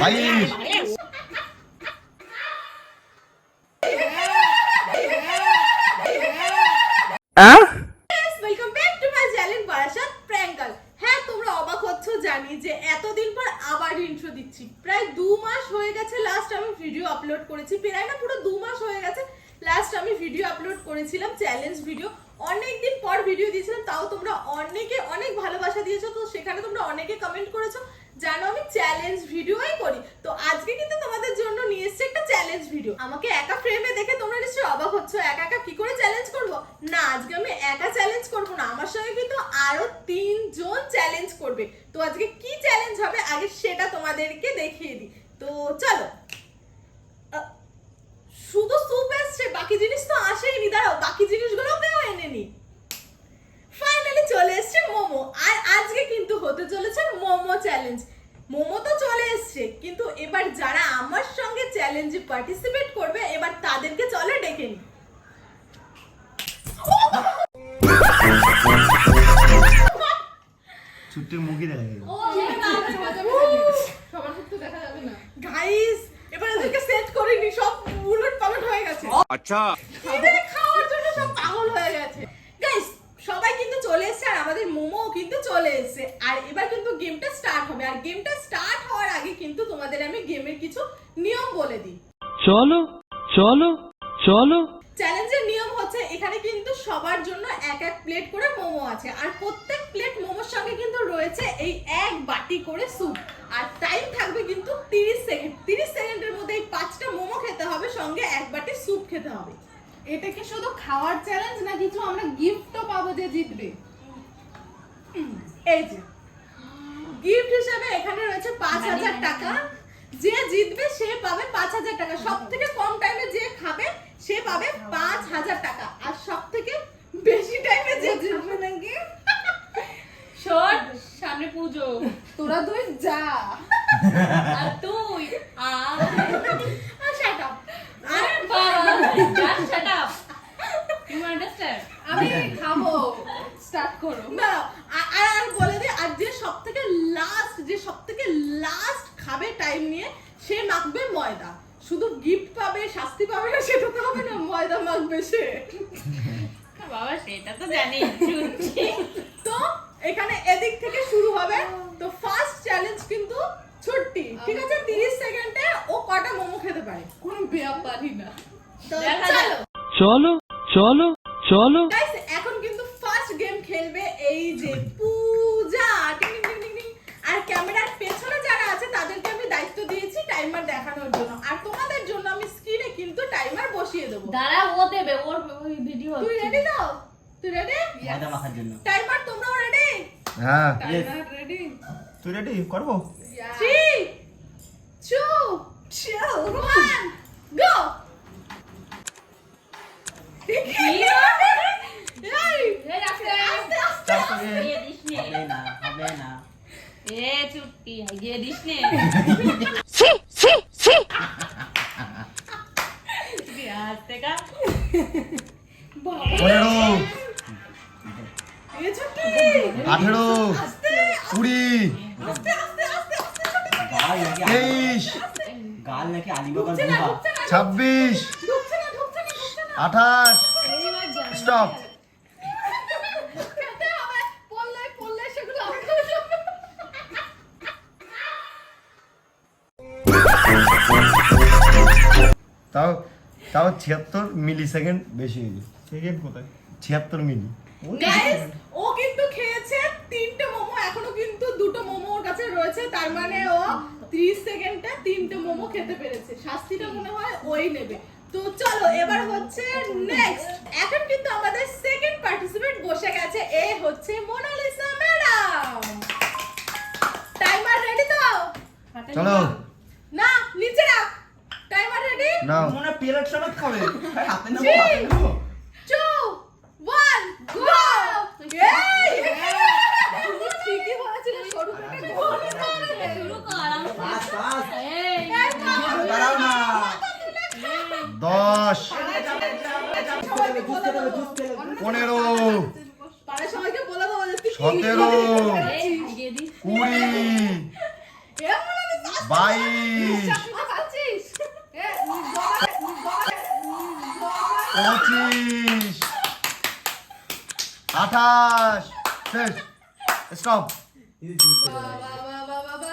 বাইশ welcome back to my channel হ্যাঁ তোমরা অবাক হচ্ছ, জানি যে এতদিন পর আবার ইন্ট্রো দিচ্ছি। প্রায় দু মাস হয়ে গেছে লাস্ট আমি ভিডিও আপলোড করেছি, প্রায় না পুরো দু মাস হয়ে গেছে লাস্ট আমি ভিডিও আপলোড করেছিলাম চ্যালেঞ্জ ভিডিও অনেক দিন পর ভিডিও দিয়েছিলাম, তাও তোমরা অনেকে অনেক ভালোবাসা দিয়েছ, তো সেখানে তোমরা অনেকে কমেন্ট করেছ, জানো আমি চ্যালেঞ্জ ভিডিওই করি। তো আজকে কিন্তু তোমাদের জন্য নিয়ে এসেছি একটা চ্যালেঞ্জ ভিডিও আমাকে একা ফ্রেমে দেখে তোমরা নিশ্চয়ই অবাক হচ্ছ, একা একা কি করে চ্যালেঞ্জ করব? না, আজকে আমি একা চ্যালেঞ্জ করব না, আমার সঙ্গে কিন্তু আরও তিনজন চ্যালেঞ্জ করবে। তো আজকে কি চ্যালেঞ্জ হবে, আগে সেটা তোমাদেরকে দেখিয়ে দিই। তো চলো। শুধু বাকি জিনিস তো আসেইনি দাঁড়াও বাকি জিনিসগুলোকেও এনে নি ফাইনালি চলে এসছে মোমো আর আজকে কিন্তু হতে চলেছে মোমো চ্যালেঞ্জ মোমো তো চলে এসছে কিন্তু এবার যারা আমার সঙ্গে চ্যালেঞ্জে পার্টিসিপেট করবে এবার তাদেরকে চলে ডেকে নি ছুটির মুখই দেখা গেল গাইস এবার এদেরকে সেট করে নি সব উলট পালট আচ্ছা। খাওয়ার জন্য সব পাগল হয়ে গেছে। গাইস সবাই কিন্তু চলে এসেছে আর আমাদের মোমো কিন্তু চলে এসেছে। আর এবার কিন্তু গেমটা স্টার্ট হবে। আর গেমটা স্টার্ট হওয়ার আগে কিন্তু তোমাদের আমি গেমের কিছু নিয়ম বলে দিই। চলো চলো চলো। চ্যালেঞ্জের নিয়ম হচ্ছে এখানে কিন্তু সবার জন্য এক এক প্লেট করে মোমো আছে। আর প্রত্যেক প্লেট মোমোর সঙ্গে কিন্তু রয়েছে এই এক বাটি করে স্যুপ আর টাইম থাকবে কিন্তু 30 সেকেন্ড 30 সেকেন্ডের মধ্যে এই পাঁচটা মোমো খেতে হবে সঙ্গে এক বাটি স্যুপ খেতে হবে। এটা কি শুধু খাওয়ার চ্যালেঞ্জ না কিছু আমরা গিফটও পাবো যে জিতবে? এই যে। গিফট হিসাবে এখানে রয়েছে পাঁচ হাজার টাকা। যে জিতবে সে পাবে পাঁচ হাজার টাকা। সব থেকে কম টাইমে যে খাবে সে পাবে পাঁচ হাজার টাকা। আর সব থেকে বেশি টাইমে যে জিতবে নাকি? শোন সামনে পুজো। তোরা তুই যা। আর তুই আর আর shut up। R just shut up you understand আমি খাব স্টার্ট করো না, আর আর আর বলে দিই আর যে সব থেকে লাস্ট যে সব থেকে লাস্ট খাবে টাইম নিয়ে সে মাখবে ময়দা শুধু গিফট পাবে শাস্তি পাবে না সেটা তো হবে না ময়দা মাখবে সে সেটা তো জানি তো এখানে এদিক থেকে শুরু হবে। তো ফার্স্ট চ্যালেঞ্জ কিন্তু ছুটি ঠিক আছে? 30 সেকেন্ডে ও কটা মোমো খেতে পারে? কোন ব্যাপারই না। চলো। চলো চলো চলো। গাইস এখন কিন্তু ফার্স্ট গেম খেলবে এই যে পূজা। টিং টিং টিং আর ক্যামেরার পেছনে যারা আছে তাদেরকে আমি দায়িত্ব দিয়েছি টাইমার দেখানোর জন্য। আর তোমাদের জন্য আমি স্ক্রিনে কিন্তু টাইমার বসিয়ে দেবো। দাঁড়া ও দেবে ওর ওই ভিডিও তুই রেডি দাও তুই রেডি ময়দা মাখার জন্য টাইমার তোমরাও রেডি হ্যাঁ টাইমার রেডি তুই রেডি করব Three, two, one, go! এই, আস্তে, আস্তে। তারপরে গিয়ে দিস নে হবে না হবে না এ চুটকি গিয়ে দিস নে দিয়ে আস্তে কা পনেরো এ ছুটি। আঠেরো কুড়ি তেইশ ছাব্বিশ। আঠাশ স্টপ। তাও তাও ছিয়াত্তর মিলি সেকেন্ড বেশি হয়েছে সেকেন্ড কোথায়? ছিয়াত্তর মিলি Guys, ও কিন্তু খেয়েছে তিনটে মোমো এখনও কিন্তু দুটো মোমো ওর কাছে তার মানে ও 30 সেকেন্ডে তিনটে মোমো খেতে পেরেছে। শাস্তিটা মনে হয় ওই নেবে। তো চলো এবার হচ্ছে নেক্সট এখন কিন্তু আমাদের সেকেন্ড পার্টিসিপেন্ট বসে গেছে এ হচ্ছে মোনালিসা ম্যাডাম। টাইমার রেডি তো? চলো। না নিচে রাখ। টাইমার রেডি মনে প্লেট সমেত খাবে। হাতে নেব হাতে নেব টু ওয়ান গো এই তুমি ঠিকই বলেছিলে সরু পেটে গোল করে শুরু কর আমি পাঁচ পাঁচ এই দাঁড়াও না দশ সবাই সবাইকে বলে দেবো পনেরো। সতেরো। কুড়ি। বাইশ। পঁচিশ। আঠাশ। শেষ। স্টপ। বাবা, বাবা, বাবা,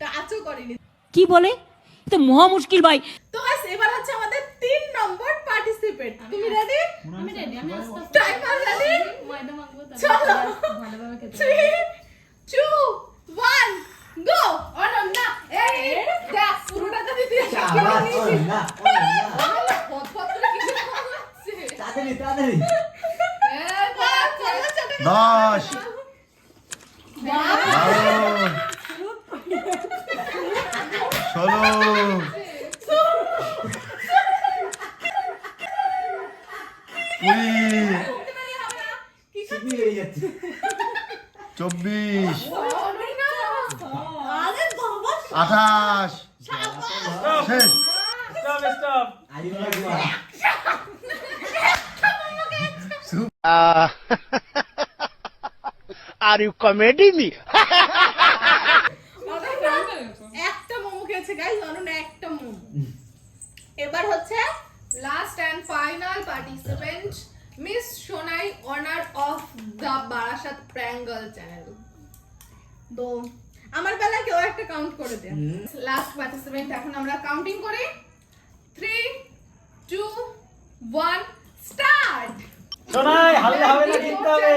টাচও করেনি কি বলে তো মহা মুশকিল ভাই তো বাস এবার হচ্ছে আমাদের তিন নম্বর পার্টিসিপেন্ট তুমি রেডি আমি রেডি আমি আসছি টাইম আর রেডি চলো ভালোভাবে খেতে চব্বিশ আঠাশ শেষ Are you comedy me? Ananya খেয়েছে গাইস অনন্যা একটা মোমো এবার হচ্ছে last and final participant miss Sonai owner of the Barasat Prangal channel তো আমার বেলায় কেউ একটা কাউন্ট করে দে লাস্ট পার্টিসিপেন্ট এখন আমরা কাউন্টিং করি। থ্রি টু ওয়ান স্টার্ট শোনাই হালকা হবে না কিনতে হবে।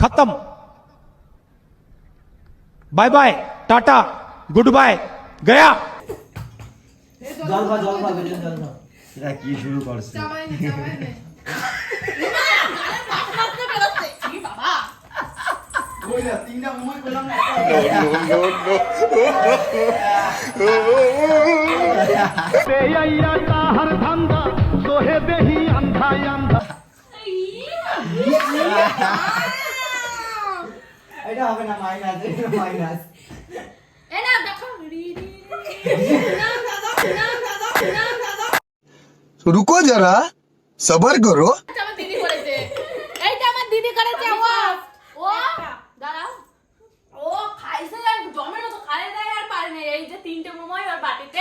খতম bye bye tata good bye গয়া কি শুরু করছে তাহার ধান্দা সোহে দেহি আন্ধা আন্ধা এটা হবে না মাইনাস এটা মাইনাস এ না দেখো। রুকো যারা সবার করো। আমার দিদি করেছে। এইটা আমার দিদি করেছে ও। ও দাদা ও খাইছে আর জমের মতো খায় আর পারে না। এই যে তিনটে মোমো আর বাটিতে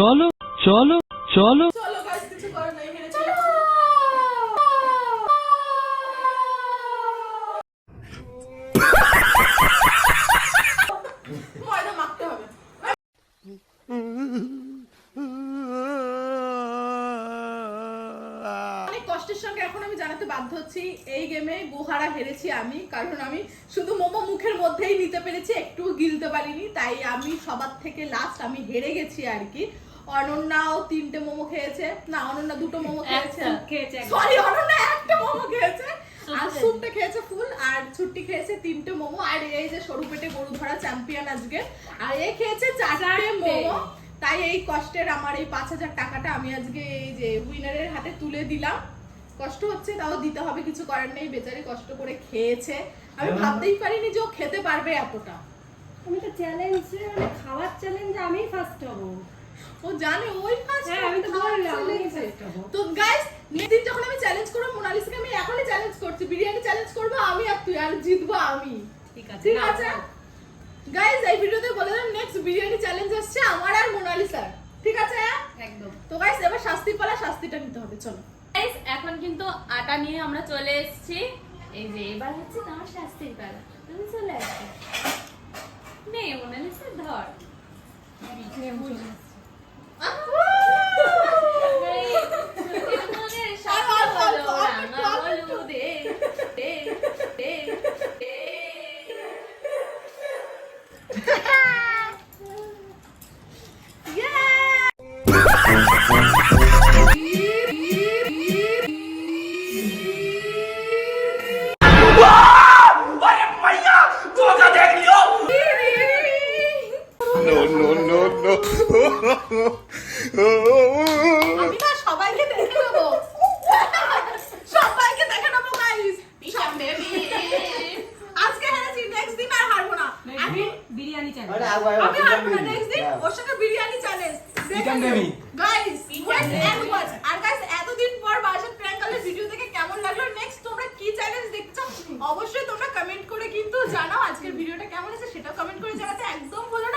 চলো চলো চলো। কষ্টের সঙ্গে এখন আমি জানাতে বাধ্য হচ্ছি, এই গেমে হেরেছি আমি, কারণ আমি শুধু মোমো মুখের মধ্যেই নিতে পেরেছি একটু গিলতে পারিনি, তাই আমি সবার থেকে লাস্ট আমি হেরে গেছি আর কি। অনন্যাও তিনটে মোমো খেয়েছে। না অনন্যা দুটো মোমো খেয়েছে। সরি অনন্যা একটা মোমো খেয়েছে। আর খেয়েছে। স্যুপটা খেয়েছে ফুল আর ছুটি খেয়েছে তিনটে মোমো। আর এই যে সরু পেটে গরু ধরা চ্যাম্পিয়ন আজকে। আর এ খেয়েছে চারটে মোমো। তাই এই কষ্টের আমার এই পাঁচ হাজার টাকাটা আমি আজকে এই যে উইনারের হাতে তুলে দিলাম। কষ্ট হচ্ছে তাও দিতে হবে কিছু করার নেই। বেচারি কষ্ট করে খেয়েছে। আমি ভাবতেই পারিনি যে ও খেতে পারবে এতটা। আমি তো চ্যালেঞ্জে মানে খাওয়ার চ্যালেঞ্জে আমিই ফার্স্ট হব। ও জানে ওই ফার্স্ট হ্যাঁ, আমি তো বললাম, গাইস নেক্সট যখন আমি চ্যালেঞ্জ করব মোনালিসাকে আমি এখনই চ্যালেঞ্জ করছি। বিরিয়ানি চ্যালেঞ্জ করব আমি আর তুই আর জিতবো আমি। ঠিক আছে ঠিক আছে? গাইস এই ভিডিওতে বলে দিলাম নেক্সট বিরিয়ানি চ্যালেঞ্জ আসছে আমার আর মোনালিসার। ঠিক আছে? একদম। তো গাইস এবার শাস্তি পালা শাস্তিটা নিতে হবে চলো। Guys, এখন কিন্তু আটা নিয়ে আমরা চলে এসেছি। এই যে এবার হচ্ছে তোমার শাস্তির পালা। তুমি চলে আসো নে আমি আমি বিরিয়ানি চাই আমি হারবো নেক্সট দিন ওর সাথে biryani challenge Chicken baby. Guys wait and watch R guys এতদিন পর প্র্যাঙ্কালের ভিডিও থেকে কেমন লাগল? নেক্সট তোমরা কি চ্যালেঞ্জ দেখতে চাও অবশ্যই তোমরা কমেন্ট করে কিন্তু জানাও আজকের ভিডিওটা কেমন হয়েছে সেটাও কমেন্ট করে জানাতে একদম ভুলো